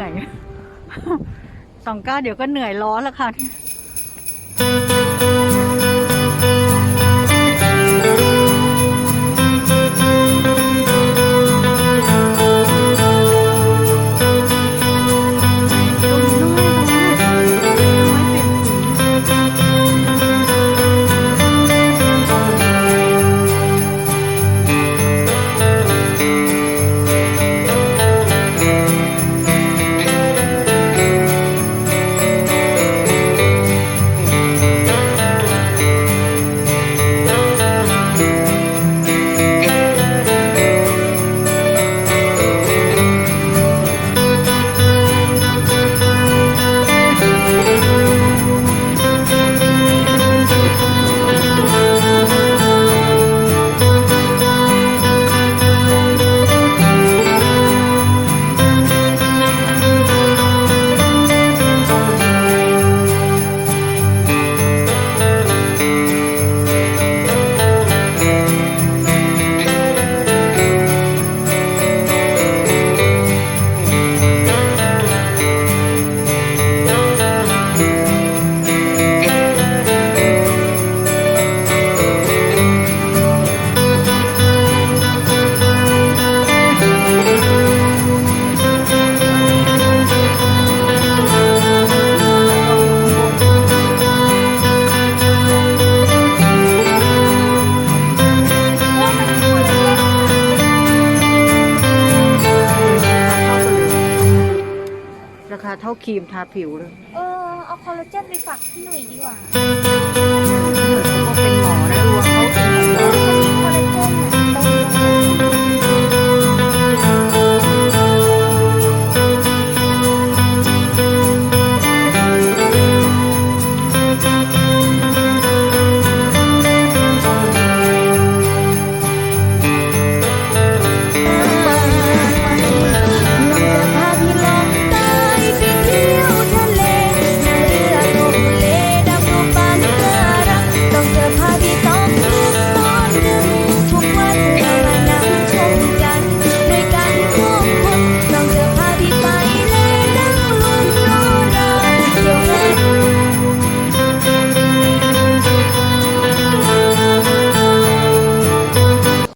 ื่อย สองเก้าเดี๋ยวก็เหนื่อยร้อนแล้วค่ะาเท่าครีมทาผิวเลย เออ เอาคอลลาเจนไปฝากพี่หนุ่ยดีกว่า